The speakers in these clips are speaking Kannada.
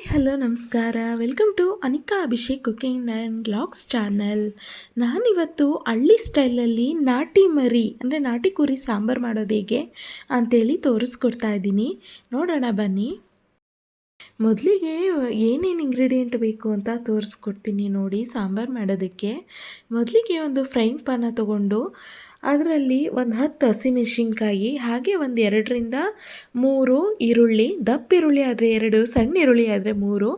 ಹಾಯ್ ಹಲೋ, ನಮಸ್ಕಾರ. Welcome to Anika Abhishek cooking and vlogs channel ನಾನಿವತ್ತು ಹಳ್ಳಿ ಸ್ಟೈಲಲ್ಲಿ ನಾಟಿ ಮರಿ, ಅಂದರೆ ನಾಟಿ ಕುರಿ ಸಾಂಬಾರು ಮಾಡೋದು ಹೇಗೆ ಅಂತೇಳಿ ತೋರಿಸ್ಕೊಡ್ತಾ ಇದ್ದೀನಿ. ನೋಡೋಣ ಬನ್ನಿ. ಮೊದಲಿಗೆ ಏನೇನು ಇಂಗ್ರೀಡಿಯೆಂಟ್ ಬೇಕು ಅಂತ ತೋರಿಸ್ಕೊಡ್ತೀನಿ ನೋಡಿ, ಸಾಂಬಾರು ಮಾಡೋದಕ್ಕೆ. ಮೊದಲಿಗೆ ಒಂದು ಫ್ರೈಂಗ್ ಪಾನ ತೊಗೊಂಡು ಅದರಲ್ಲಿ ಒಂದು ಹತ್ತು ಹಸಿಮೆಣಸಿನ್ಕಾಯಿ, ಹಾಗೆ ಒಂದು ಎರಡರಿಂದ ಮೂರು ಈರುಳ್ಳಿ, ದಪ್ಪ ಈರುಳ್ಳಿ ಆದರೆ ಎರಡು, ಸಣ್ಣ ಈರುಳ್ಳಿ ಆದರೆ ಮೂರು,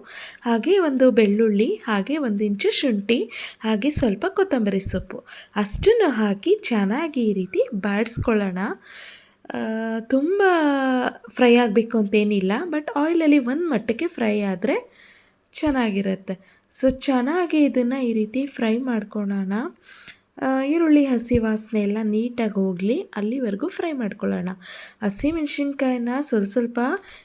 ಹಾಗೆ ಒಂದು ಬೆಳ್ಳುಳ್ಳಿ, ಹಾಗೆ ಒಂದು ಇಂಚು ಶುಂಠಿ, ಹಾಗೆ ಸ್ವಲ್ಪ ಕೊತ್ತಂಬರಿ ಸೊಪ್ಪು. ಅಷ್ಟನ್ನು ಹಾಕಿ ಚೆನ್ನಾಗಿ ಈ ರೀತಿ ಬಾಡಿಸ್ಕೊಳ್ಳೋಣ. ತುಂಬ ಫ್ರೈ ಆಗಬೇಕು ಅಂತೇನಿಲ್ಲ, ಬಟ್ ಆಯಿಲಲ್ಲಿ ಒಂದು ಮಟ್ಟಕ್ಕೆ ಫ್ರೈ ಆದರೆ ಚೆನ್ನಾಗಿರುತ್ತೆ. ಸೊ, ಚೆನ್ನಾಗಿ ಇದನ್ನು ಈ ರೀತಿ ಫ್ರೈ ಮಾಡ್ಕೊಳ್ಳೋಣ ಈರುಳ್ಳಿ, ಹಸಿ ವಾಸನೆ ಎಲ್ಲ ನೀಟಾಗಿ ಹೋಗಲಿ, ಅಲ್ಲಿವರೆಗೂ ಫ್ರೈ ಮಾಡ್ಕೊಳ್ಳೋಣ. ಹಸಿ ಮೆಣಸಿನ್ಕಾಯನ್ನ ಸ್ವಲ್ಪ ಸ್ವಲ್ಪ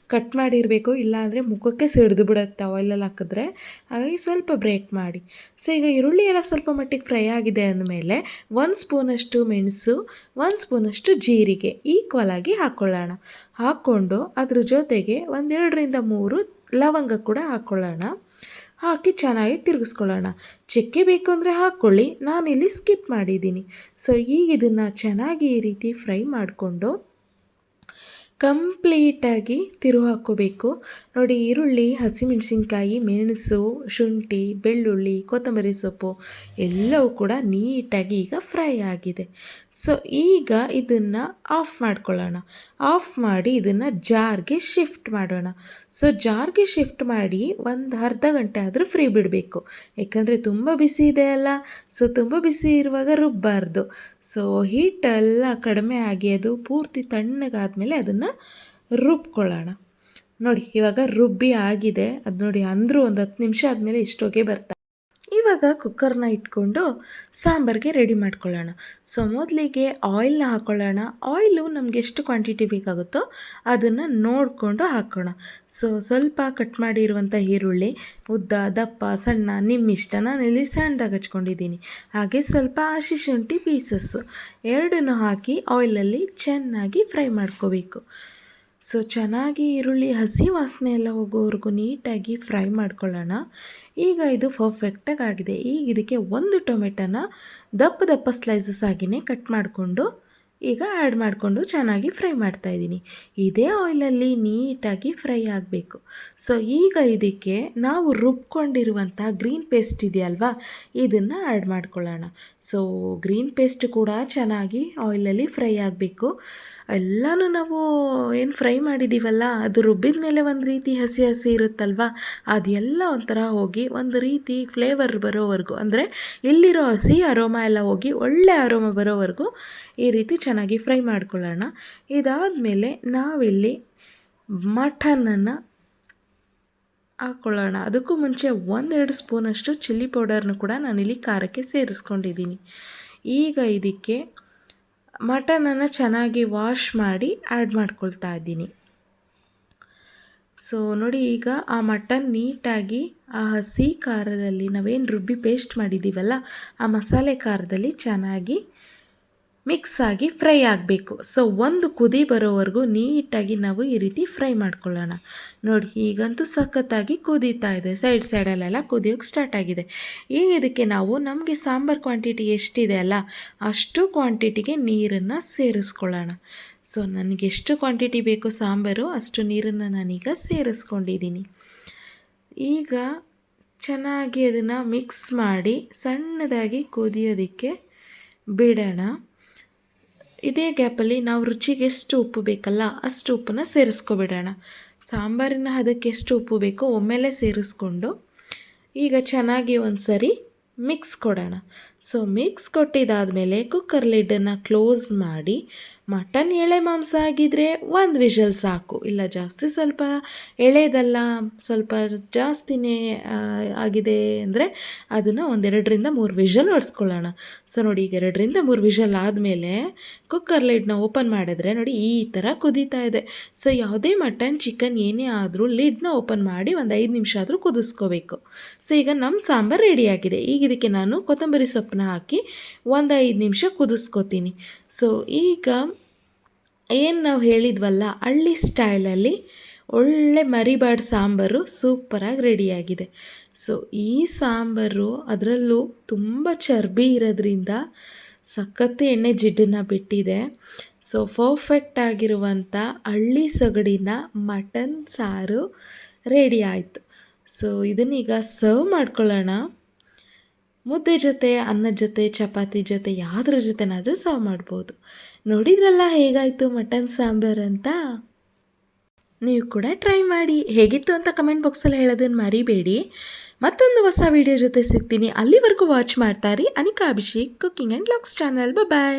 ಕಟ್ ಮಾಡಿರಬೇಕು, ಇಲ್ಲಾಂದರೆ ಮುಖಕ್ಕೆ ಸಿಡಿದು ಬಿಡುತ್ತೆ ಆಯಿಲಲ್ಲಿ ಹಾಕಿದ್ರೆ. ಹಾಗಾಗಿ ಸ್ವಲ್ಪ ಬ್ರೇಕ್ ಮಾಡಿ. ಸೊ ಈಗ ಈರುಳ್ಳಿ ಎಲ್ಲ ಸ್ವಲ್ಪ ಮಟ್ಟಿಗೆ ಫ್ರೈ ಆಗಿದೆ ಅಂದಮೇಲೆ ಒಂದು ಸ್ಪೂನಷ್ಟು ಮೆಣಸು ಒಂದು ಸ್ಪೂನಷ್ಟು ಜೀರಿಗೆ ಈಕ್ವಲ್ ಆಗಿ ಹಾಕ್ಕೊಳ್ಳೋಣ ಹಾಕ್ಕೊಂಡು ಅದ್ರ ಜೊತೆಗೆ ಒಂದೆರಡರಿಂದ ಮೂರು ಲವಂಗ ಕೂಡ ಹಾಕ್ಕೊಳ್ಳೋಣ ಹಾಕಿ ಚೆನ್ನಾಗಿ ತಿರುಗಿಸ್ಕೊಳ್ಳೋಣ. ಚಕ್ಕೆ ಬೇಕು ಅಂದರೆ ಹಾಕ್ಕೊಳ್ಳಿ. ನಾನಿಲ್ಲಿ ಸ್ಕಿಪ್ ಮಾಡಿದ್ದೀನಿ. ಸೊ ಈಗ ಇದನ್ನು ಚೆನ್ನಾಗಿ ಈ ರೀತಿ ಫ್ರೈ ಮಾಡಿಕೊಂಡು ಕಂಪ್ಲೀಟಾಗಿ ತಿರು ಹಾಕ್ಕೋಬೇಕು ನೋಡಿ, ಈರುಳ್ಳಿ, ಹಸಿಮೆಣಸಿನ್ಕಾಯಿ, ಮೆಣಸು, ಶುಂಠಿ, ಬೆಳ್ಳುಳ್ಳಿ, ಕೊತ್ತಂಬರಿ ಸೊಪ್ಪು ಎಲ್ಲವೂ ಕೂಡ ನೀಟಾಗಿ ಈಗ ಫ್ರೈ ಆಗಿದೆ. ಸೊ, ಈಗ ಇದನ್ನು ಆಫ್ ಮಾಡ್ಕೊಳ್ಳೋಣ. ಆಫ್ ಮಾಡಿ ಇದನ್ನು ಜಾರ್ಗೆ ಶಿಫ್ಟ್ ಮಾಡೋಣ. ಸೊ, ಜಾರ್ಗೆ ಶಿಫ್ಟ್ ಮಾಡಿ ಒಂದು ಅರ್ಧ ಗಂಟೆ ಆದರೂ ಫ್ರೀ ಬಿಡಬೇಕು. ಯಾಕಂದರೆ ತುಂಬ ಬಿಸಿ ಇದೆ ಅಲ್ಲ. ಸೊ, ತುಂಬ ಬಿಸಿ ಇರುವಾಗ ರುಬ್ಬಾರ್ದು. ಸೊ, ಹೀಟ್ ಎಲ್ಲ ಕಡಿಮೆ ಆಗಿ ಅದು ಪೂರ್ತಿ ತಣ್ಣಗಾದ್ಮೇಲೆ ಅದನ್ನು ರುಬ್ಕೊಳ್ಳೋಣ. ನೋಡಿ ಇವಾಗ ರುಬ್ಬಿ ಆಗಿದೆ. ಅದು ನೋಡಿ ಅಂದರೂ ಒಂದು ಹತ್ತು ನಿಮಿಷ ಆದಮೇಲೆ ಇಷ್ಟೊಗೆ ಬರ್ತಾ ಇವಾಗ ಕುಕ್ಕರ್ನ ಇಟ್ಕೊಂಡು ಸಾಂಬಾರಿಗೆ ರೆಡಿ ಮಾಡ್ಕೊಳ್ಳೋಣ. ಸೊ ಮೊದಲಿಗೆ ಆಯಿಲ್ನ ಹಾಕ್ಕೊಳ್ಳೋಣ ಆಯಿಲು ನಮ್ಗೆ ಎಷ್ಟು ಕ್ವಾಂಟಿಟಿ ಬೇಕಾಗುತ್ತೋ ಅದನ್ನು ನೋಡಿಕೊಂಡು ಹಾಕೋಣ. ಸೊ ಸ್ವಲ್ಪ ಕಟ್ ಮಾಡಿರುವಂಥ ಈರುಳ್ಳಿ, ಉದ್ದ, ದಪ್ಪ, ಸಣ್ಣ, ನಿಮ್ಮಿಷ್ಟ ನಾನಿಲ್ಲಿ ಸಣ್ಣದಾಗಿ ಹಚ್ಕೊಂಡಿದ್ದೀನಿ. ಹಾಗೆ ಸ್ವಲ್ಪ ಹಸಿ ಶುಂಠಿ ಪೀಸಸ್ಸು ಎರಡನ್ನು ಹಾಕಿ ಆಯಿಲಲ್ಲಿ ಚೆನ್ನಾಗಿ ಫ್ರೈ ಮಾಡ್ಕೋಬೇಕು. ಸೊ ಚೆನ್ನಾಗಿ ಈರುಳ್ಳಿ, ಹಸಿ ವಾಸನೆ ಎಲ್ಲ ಹೋಗೋವರೆಗೂ ನೀಟಾಗಿ ಫ್ರೈ ಮಾಡ್ಕೊಳ್ಳೋಣ. ಈಗ ಇದು ಪರ್ಫೆಕ್ಟಾಗಿ ಆಗಿದೆ. ಈಗ ಇದಕ್ಕೆ ಒಂದು ಟೊಮೆಟೊನ ದಪ್ಪ ದಪ್ಪ ಸ್ಲೈಸಸ್ ಆಗಿಯೇ ಕಟ್ ಮಾಡಿಕೊಂಡು ಈಗ ಆ್ಯಡ್ ಮಾಡಿಕೊಂಡು ಚೆನ್ನಾಗಿ ಫ್ರೈ ಮಾಡ್ತಾಯಿದ್ದೀನಿ ಇದೇ ಆಯಿಲಲ್ಲಿ ನೀಟಾಗಿ ಫ್ರೈ ಆಗಬೇಕು. ಸೊ ಈಗ ಇದಕ್ಕೆ ನಾವು ರುಬ್ಕೊಂಡಿರುವಂಥ ಗ್ರೀನ್ ಪೇಸ್ಟ್ ಇದೆಯಲ್ವಾ? ಇದನ್ನು ಆ್ಯಡ್ ಮಾಡ್ಕೊಳ್ಳೋಣ. ಸೊ ಗ್ರೀನ್ ಪೇಸ್ಟ್ ಕೂಡ ಚೆನ್ನಾಗಿ ಆಯಿಲಲ್ಲಿ ಫ್ರೈ ಆಗಬೇಕು. ಎಲ್ಲನೂ ನಾವು ಏನು ಫ್ರೈ ಮಾಡಿದ್ದೀವಲ್ಲ ಅದು ರುಬ್ಬಿದ ಮೇಲೆ ಒಂದು ರೀತಿ ಹಸಿ ಹಸಿ ಇರುತ್ತಲ್ವ? ಅದೆಲ್ಲ ಒಂಥರ ಹೋಗಿ ಒಂದು ರೀತಿ ಫ್ಲೇವರ್ ಬರೋವರೆಗೂ, ಅಂದರೆ ಇಲ್ಲಿರೋ ಹಸಿ ಅರೋಮಾ ಎಲ್ಲ ಹೋಗಿ ಒಳ್ಳೆ ಅರೋಮಾ ಬರೋವರೆಗೂ ಈ ರೀತಿ ಚೆನ್ನಾಗಿ ಫ್ರೈ ಮಾಡ್ಕೊಳ್ಳೋಣ. ಇದಾದಮೇಲೆ ನಾವಿಲ್ಲಿ ಮಟನನ್ನು ಹಾಕ್ಕೊಳ್ಳೋಣ ಅದಕ್ಕೂ ಮುಂಚೆ ಒಂದೆರಡು ಸ್ಪೂನಷ್ಟು ಚಿಲ್ಲಿ ಪೌಡರ್ನು ಕೂಡ ನಾನಿಲ್ಲಿ ಖಾರಕ್ಕೆ ಸೇರಿಸ್ಕೊಂಡಿದ್ದೀನಿ. ಈಗ ಇದಕ್ಕೆ ಮಟನನ್ನು ಚೆನ್ನಾಗಿ ವಾಶ್ ಮಾಡಿ ಆ್ಯಡ್ ಮಾಡ್ಕೊಳ್ತಾ ಇದ್ದೀನಿ. ಸೊ, ನೋಡಿ ಈಗ ಆ ಮಟನ್ ನೀಟಾಗಿ ಆ ಹಸಿ ಖಾರದಲ್ಲಿ ನಾವೇನು ರುಬ್ಬಿ ಪೇಸ್ಟ್ ಮಾಡಿದ್ದೀವಲ್ಲ, ಆ ಮಸಾಲೆ ಖಾರದಲ್ಲಿ ಚೆನ್ನಾಗಿ ಮಿಕ್ಸ್ ಆಗಿ ಫ್ರೈ ಆಗಬೇಕು. ಸೊ ಒಂದು ಕುದಿ ಬರೋವರೆಗೂ ನೀಟಾಗಿ ನಾವು ಈ ರೀತಿ ಫ್ರೈ ಮಾಡ್ಕೊಳ್ಳೋಣ. ನೋಡಿ, ಈಗಂತೂ ಸಖತ್ತಾಗಿ ಕುದೀತಾ ಇದೆ. ಸೈಡ್ ಸೈಡಲ್ಲೆಲ್ಲ ಕುದಿಯೋಕ್ಕೆ ಸ್ಟಾರ್ಟ್ ಆಗಿದೆ. ಈಗ ಇದಕ್ಕೆ ನಾವು ನಮಗೆ ಸಾಂಬಾರು ಕ್ವಾಂಟಿಟಿ ಎಷ್ಟಿದೆ ಅಲ್ಲ, ಅಷ್ಟು ಕ್ವಾಂಟಿಟಿಗೆ ನೀರನ್ನು ಸೇರಿಸ್ಕೊಳ್ಳೋಣ. ಸೊ ನನಗೆ ಎಷ್ಟು ಕ್ವಾಂಟಿಟಿ ಬೇಕು ಸಾಂಬಾರು, ಅಷ್ಟು ನೀರನ್ನು ನಾನೀಗ ಸೇರಿಸ್ಕೊಂಡಿದ್ದೀನಿ. ಈಗ ಚೆನ್ನಾಗಿ ಅದನ್ನು ಮಿಕ್ಸ್ ಮಾಡಿ ಸಣ್ಣದಾಗಿ ಕುದಿಯೋದಕ್ಕೆ ಬಿಡೋಣ. ಇದೇ ಗ್ಯಾಪಲ್ಲಿ ನಾವು ರುಚಿಗೆ ಎಷ್ಟು ಉಪ್ಪು ಬೇಕಲ್ಲ ಅಷ್ಟು ಉಪ್ಪನ್ನು ಸೇರಿಸ್ಕೊಬಿಡೋಣ. ಸಾಂಬಾರಿನ ಅದಕ್ಕೆ ಎಷ್ಟು ಉಪ್ಪು ಬೇಕೋ ಒಮ್ಮೆಲೆ ಸೇರಿಸ್ಕೊಂಡು ಈಗ ಚೆನ್ನಾಗಿ ಒಂದು ಸರಿ ಮಿಕ್ಸ್ ಕೊಡೋಣ. ಸೊ ಮಿಕ್ಸ್ ಕೊಟ್ಟಿದ್ದಾದಮೇಲೆ ಕುಕ್ಕರ್ ಲಿಡ್ಡನ್ನು ಕ್ಲೋಸ್ ಮಾಡಿ ಮಟನ್ ಎಳೆ ಮಾಂಸ ಆಗಿದ್ದರೆ ಒಂದು ವಿಷಲ್ ಸಾಕು. ಇಲ್ಲ ಜಾಸ್ತಿ ಸ್ವಲ್ಪ ಎಳೆದಲ್ಲ, ಸ್ವಲ್ಪ ಜಾಸ್ತಿನೇ ಆಗಿದೆ ಅಂದರೆ ಅದನ್ನು ಒಂದೆರಡರಿಂದ ಮೂರು ವಿಷಲ್ ಹೊಡ್ಸ್ಕೊಳ್ಳೋಣ ಸೊ ನೋಡಿ ಈಗ ಎರಡರಿಂದ ಮೂರು ವಿಷಲ್ ಆದಮೇಲೆ ಕುಕ್ಕರ್ ಲಿಡ್ನ ಓಪನ್ ಮಾಡಿದ್ರೆ ನೋಡಿ ಈ ಥರ ಕುದೀತಾ ಇದೆ. ಸೊ ಯಾವುದೇ ಮಟನ್ ಚಿಕನ್ ಏನೇ ಆದರೂ ಲಿಡ್ನ ಓಪನ್ ಮಾಡಿ ಒಂದು ಐದು ನಿಮಿಷ ಆದರೂ ಕುದಿಸ್ಕೋಬೇಕು. ಸೊ ಈಗ ನಮ್ಮ ಸಾಂಬಾರು ರೆಡಿಯಾಗಿದೆ ಈಗ ಇದಕ್ಕೆ ನಾನು ಕೊತ್ತಂಬರಿ ಸೊಪ್ಪನ್ನ ಹಾಕಿ ಒಂದು ಐದು ನಿಮಿಷ ಕುದಿಸ್ಕೋತೀನಿ. ಸೊ ಈಗ ಏನು ನಾವು ಹೇಳಿದ್ವಲ್ಲ, ಹಳ್ಳಿ ಸ್ಟೈಲಲ್ಲಿ ಒಳ್ಳೆ ಮರಿಬಾಡ್ ಸಾಂಬಾರು ಸೂಪರಾಗಿ ರೆಡಿಯಾಗಿದೆ. ಸೊ ಈ ಸಾಂಬಾರು ಅದರಲ್ಲೂ ತುಂಬ ಚರ್ಬಿ ಇರೋದ್ರಿಂದ ಸಖತ್ತು ಎಣ್ಣೆ ಜಿಡ್ಡನ್ನು ಬಿಟ್ಟಿದೆ. ಸೊ ಪರ್ಫೆಕ್ಟ್ ಆಗಿರುವಂಥ ಹಳ್ಳಿ ಸೊಗಡಿನ ಮಟನ್ ಸಾರು ರೆಡಿ ಆಯಿತು. ಸೊ ಇದನ್ನೀಗ ಸರ್ವ್ ಮಾಡ್ಕೊಳ್ಳೋಣ. ಮುದ್ದೆ ಜೊತೆ ಅನ್ನದ ಜೊತೆ, ಚಪಾತಿ ಜೊತೆ ಯಾವುದ್ರ ಜೊತೆನಾದರೂ ಸರ್ವ್ ಮಾಡ್ಬೋದು. ನೋಡಿದ್ರಲ್ಲ ಹೇಗಾಯಿತು ಮಟನ್ ಸಾಂಬಾರು ಅಂತ? ನೀವು ಕೂಡ ಟ್ರೈ ಮಾಡಿ. ಹೇಗಿತ್ತು ಅಂತ ಕಮೆಂಟ್ ಬಾಕ್ಸಲ್ಲಿ ಹೇಳೋದನ್ನು ಮರಿಬೇಡಿ. ಮತ್ತೊಂದು ಹೊಸ ವಿಡಿಯೋ ಜೊತೆ ಸಿಗ್ತೀನಿ. ಅಲ್ಲಿವರೆಗೂ ವಾಚ್ ಮಾಡ್ತಾರಿ Anika Abhishek cooking and blogs channel bye